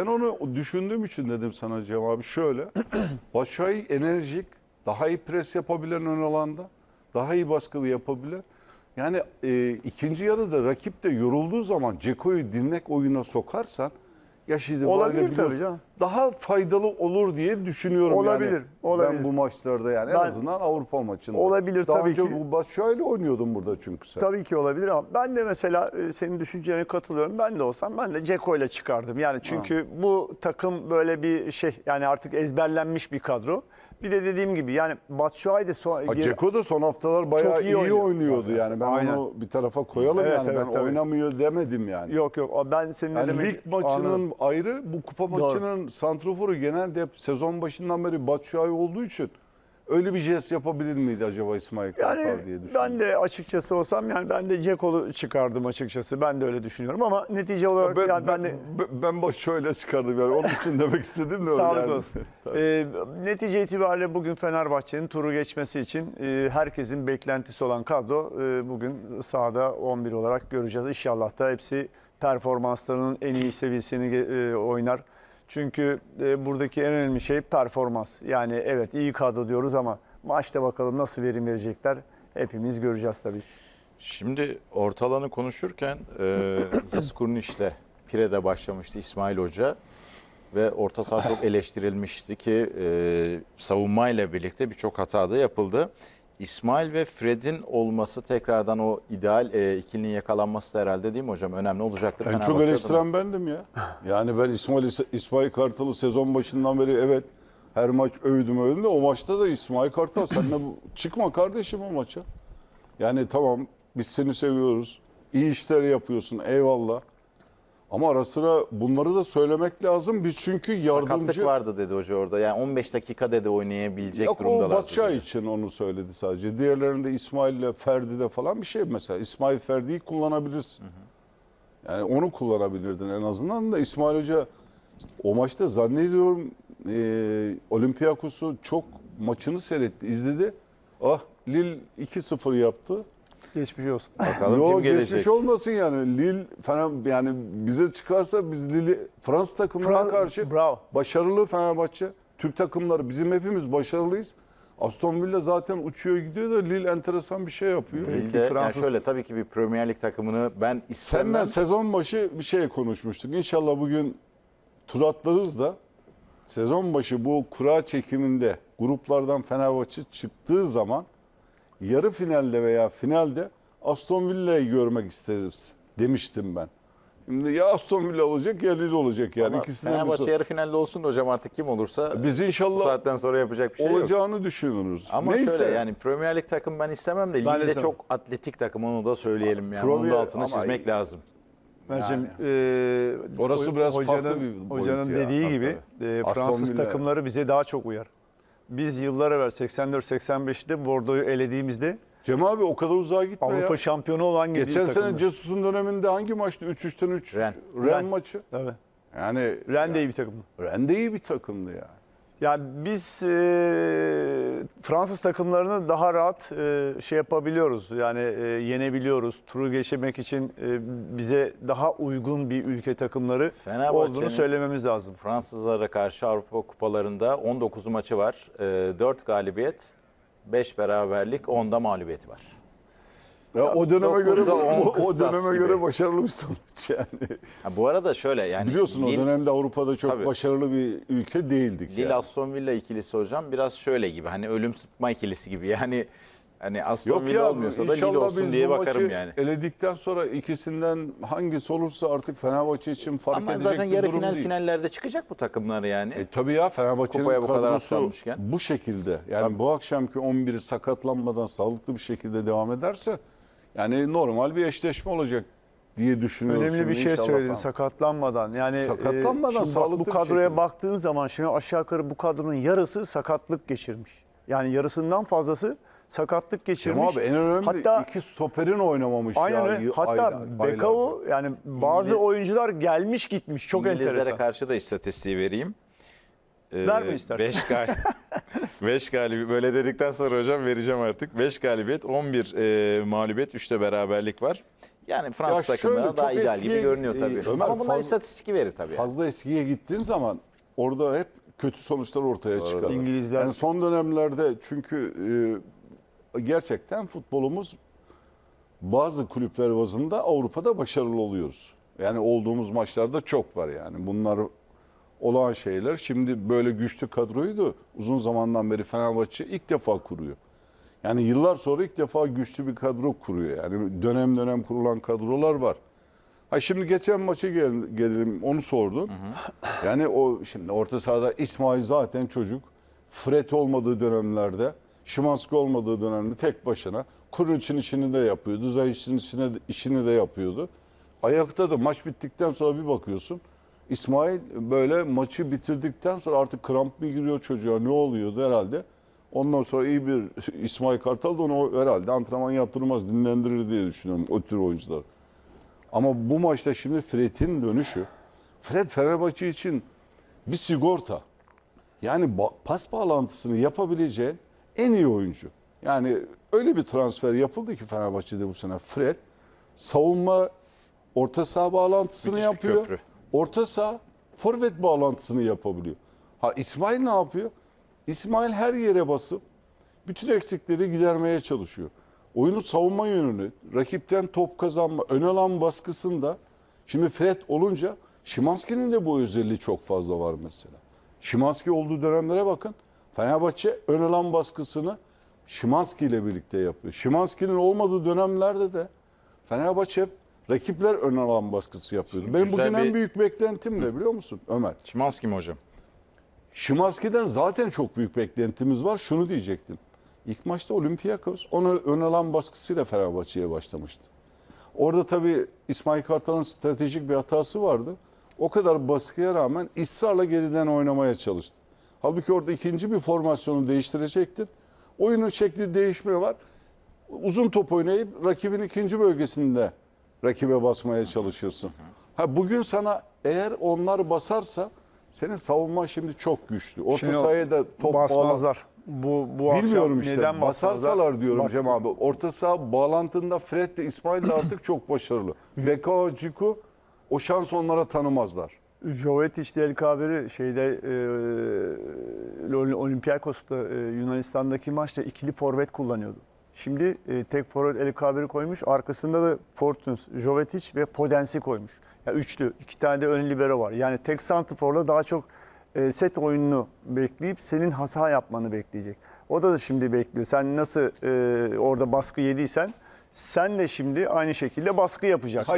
Ben onu düşündüğüm için dedim sana Cem abi şöyle. Başakşehir enerjik, daha iyi pres yapabilen ön alanda, daha iyi baskı yapabilen. Yani e, ikinci yarıda rakip de yorulduğu zaman Ceko'yu dinlek oyuna sokarsan yaş itibariyle Olabilir tabii biliyorsun, canım. Daha faydalı olur diye düşünüyorum Olabilir, yani. olabilir. Ben bu maçlarda yani en Ben- azından Avrupa maçında. Olabilir Daha tabii önce ki. bu Başakşehir'le oynuyordum burada çünkü sen. Tabii ki olabilir ama ben de mesela e, senin düşüncelerine katılıyorum. Ben de olsam ben de Ceko ile çıkardım. Yani çünkü bu takım böyle bir şey yani artık ezberlenmiş bir kadro. Bir de dediğim gibi yani Batshuayi de son, Ha, Ceko da son haftalar bayağı Çok iyi iyi, oynuyor. oynuyordu yani. Ben Aynen. onu bir tarafa koyalım Evet, yani. evet, ben tabii. oynamıyor demedim yani. Yok yok o ben senin ne Yani demek lig maçının anladım. ayrı, bu kupa Doğru. maçının santroforu genelde hep sezon başından beri Batshuayi olduğu için öyle bir jest yapabilir miydi acaba İsmail Kartal Yani diye düşündüm. ben de açıkçası olsam yani ben de Ceko'lu çıkardım açıkçası. Ben de öyle düşünüyorum ama netice olarak ben, yani ben, ben, de ben, Başakşehir'le çıkardım yani. Onun için demek istedim de öyle Sağlık yani. olsun. Ee, netice itibariyle bugün Fenerbahçe'nin turu geçmesi için e, herkesin beklentisi olan kadro e, bugün sahada 11 olarak göreceğiz. İnşallah da hepsi performanslarının en iyi seviyesini e, oynar. Çünkü e, buradaki en önemli şey performans. Yani evet iyi kadro diyoruz ama maçta bakalım nasıl verim verecekler hepimiz göreceğiz tabii. ki. Şimdi ortalanı konuşurken e, Zaskurniç'le Pire'de başlamıştı İsmail Hoca ve orta saha çok eleştirilmişti ki e, savunmayla birlikte birçok hata da yapıldı. İsmail ve Fred'in olması tekrardan o ideal e, ikilinin yakalanması da herhalde değil mi hocam? Önemli olacaktır. En çok eleştiren bendim ya. Yani ben İsmail İsmail Kartal'ı sezon başından beri evet her maç övdüm övdüm de o maçta da İsmail Kartal sen de çıkma kardeşim o maça. Yani tamam biz seni seviyoruz. İyi işler yapıyorsun eyvallah. Ama ara sıra bunları da söylemek lazım. Biz çünkü yardımcı... Sakatlık vardı dedi hoca orada. Yani 15 dakika dedi oynayabilecek Yok o durumdalar. Batşah için onu söyledi sadece. Diğerlerinde İsmail'le Ferdi'de falan bir şey mesela. İsmail Ferdi'yi kullanabilirsin. Yani onu kullanabilirdin en azından da İsmail Hoca o maçta zannediyorum e, Olympiakos'u çok maçını seyretti, izledi. Ah Lille 2-0 yaptı. Geçmiş olsun. Bakalım Yo kim gelecek? geçmiş olmasın yani. Lille falan yani bize çıkarsa biz Lille Fransız takımlarına Fra- karşı bravo. başarılı Fenerbahçe. Türk takımları bizim hepimiz başarılıyız. Aston Villa zaten uçuyor gidiyor da Lille enteresan bir şey yapıyor. Peki, Lille'de yani Fransız- şöyle tabii ki bir Premier Lig takımını ben istemem. Seninle sezon başı bir şey konuşmuştuk. İnşallah bugün tur atlarız da sezon başı bu kura çekiminde gruplardan Fenerbahçe çıktığı zaman yarı finalde veya finalde Aston Villa'yı görmek isteriz demiştim ben. Şimdi ya Aston Villa olacak ya Lille olacak yani Ama ikisinden Fenerbahçe birisi. yarı finalde olsun da hocam artık kim olursa Biz bu inşallah saatten sonra yapacak bir şey yok. olacağını düşünürüz. Ama Neyse. şöyle yani Premier Lig takım ben istemem de Lille çok atletik takım onu da söyleyelim yani. Onun Premier- da altını ama çizmek iyi. lazım. Mert'cim, e, Orası biraz hocanın, farklı bir boyut Hocanın ya. dediği Tabii, gibi e, Fransız takımları bize daha çok uyar. Biz yıllar evvel 84-85'te Bordeaux'u elediğimizde Cem abi o kadar uzağa gitme Avrupa ya. şampiyonu olan Geçen takımdı. sene Cesus'un döneminde hangi maçtı? 3-3'ten 3 Ren. Ren, Ren. maçı. Tabii. Yani Ren de iyi bir takımdı. Ren de iyi bir takımdı yani. Yani biz e, Fransız takımlarını daha rahat e, şey yapabiliyoruz. Yani e, yenebiliyoruz. Turu geçirmek için e, bize daha uygun bir ülke takımları olduğunu söylememiz lazım. Fransızlara karşı Avrupa kupalarında 19 maçı var. 4 galibiyet, 5 beraberlik, 10'da mağlubiyet var. Ya o döneme göre dokuzda on o, o kıstas döneme gibi. göre başarılı bir sonuç yani. Ha, bu arada şöyle yani Biliyorsun o Lille- dönemde Avrupa'da çok Tabii. başarılı bir ülke değildik Lille yani. Aston Villa ikilisi hocam biraz şöyle gibi hani ölüm sıtma ikilisi gibi yani hani Aston Yok Villa olmuyorsa da Lille inşallah olsun biz diye bu bakarım maçı yani. eledikten sonra ikisinden hangisi olursa artık Fenerbahçe için fark Ama edecek zaten bir yarı durum final değil. finallerde çıkacak bu takımlar yani. E tabii ya Fenerbahçe'nin Kupaya bu kadar kadrosu aslanmışken. bu şekilde. Yani bu akşamki 11'i sakatlanmadan sağlıklı bir şekilde devam ederse yani normal bir eşleşme olacak diye düşünüyoruz. Önemli bir şey söyledin falan. sakatlanmadan. Yani Sakatlanmadan e, şimdi bak, sağlıklı bu bir kadroya şekilde. baktığın zaman şimdi aşağı yukarı bu kadronun yarısı sakatlık geçirmiş. Yani yarısından fazlası sakatlık geçirmiş. Ama abi en önemli Hatta iki stoperin oynamamış aynen ya. Hatta aylar- Bekao yani bazı İngiliz- oyuncular gelmiş gitmiş. Çok İngilizlere enteresan. karşı da istatistiği vereyim. Ee, Verme istersen. 5 gal 5 galibiyet böyle dedikten sonra hocam vereceğim artık. 5 galibiyet, 11 e, mağlubiyet, 3 de beraberlik var. Yani Fransız Ya şöyle, takımlarına daha çok ideal gibi eskiye- görünüyor tabii. e, Ömer, Ama bunlar fazla- istatistik veri tabii. yani. Fazla eskiye gittiğin zaman orada hep kötü sonuçlar ortaya çıkar. İngilizler- Yani son dönemlerde çünkü e, gerçekten futbolumuz bazı kulüpler bazında Avrupa'da başarılı oluyoruz. Yani olduğumuz maçlarda çok var yani. Bunlar olağan şeyler. Şimdi böyle güçlü kadroyu da uzun zamandan beri Fenerbahçe ilk defa kuruyor. Yani yıllar sonra ilk defa güçlü bir kadro kuruyor. Yani dönem dönem kurulan kadrolar var. Ha şimdi geçen maça gel, gelelim onu sordun. Yani o şimdi orta sahada İsmail zaten çocuk. Fred olmadığı dönemlerde, Şimanski olmadığı dönemde tek başına Kuruç'un işini de yapıyordu. Zayiş'in işini, işini de yapıyordu. Ayakta da maç bittikten sonra bir bakıyorsun. İsmail böyle maçı bitirdikten sonra artık kramp mı giriyor çocuğa ne oluyordu herhalde. Ondan sonra iyi bir İsmail Kartal da onu herhalde antrenman yaptırmaz dinlendirir diye düşünüyorum o tür oyuncular. Ama bu maçta şimdi Fred'in dönüşü. Fred Fenerbahçe için bir sigorta. Yani pas bağlantısını yapabileceğin en iyi oyuncu. Yani öyle bir transfer yapıldı ki Fenerbahçe'de bu sene. Fred savunma orta saha bağlantısını Müthiş yapıyor. köprü. Orta saha forvet bağlantısını yapabiliyor. Ha İsmail ne yapıyor? İsmail her yere basıp bütün eksikleri gidermeye çalışıyor. Oyunu savunma yönünü, rakipten top kazanma, ön alan baskısında şimdi Fred olunca Şimanski'nin de bu özelliği çok fazla var mesela. Şimanski olduğu dönemlere bakın. Fenerbahçe ön alan baskısını Şimanski ile birlikte yapıyor. Şimanski'nin olmadığı dönemlerde de Fenerbahçe hep rakipler ön alan baskısı yapıyordu. Benim güzel bugün en bir- büyük beklentim ne biliyor musun Ömer? Şimanski mi hocam? Şimanski'den zaten çok büyük beklentimiz var. Şunu diyecektim. İlk maçta Olympiakos onu ön alan baskısıyla Fenerbahçe'ye başlamıştı. Orada tabii İsmail Kartal'ın stratejik bir hatası vardı. O kadar baskıya rağmen ısrarla geriden oynamaya çalıştı. Halbuki orada ikinci bir formasyonu değiştirecektin. Oyunun şekli değişme var. Uzun top oynayıp rakibin ikinci bölgesinde rakibe basmaya çalışırsın. Ha bugün sana eğer onlar basarsa senin savunma şimdi çok güçlü. Orta Şimdi o sahaya da top bağla- basmazlar. Bu bu Bilmiyorum akşam işte. neden basmazlar? Basarsalar diyorum Bak, Cem abi. Orta saha bağlantında Fred de İsmail de artık çok başarılı. Beko, Ciku o şans onlara tanımazlar. Jovetic El Kabiri şeyde e, Olympiakos'ta e, Yunanistan'daki maçta ikili forvet kullanıyordu. Şimdi e, tek forvet El Kabiri koymuş. Arkasında da Fortuns, Jovetic ve Podensi koymuş. Ya üçlü. iki tane de ön libero var. Yani tek santrforla daha çok e, set oyununu bekleyip senin hata yapmanı bekleyecek. O da şimdi bekliyor. Sen nasıl e, orada baskı yediysen sen de şimdi aynı şekilde baskı yapacaksın.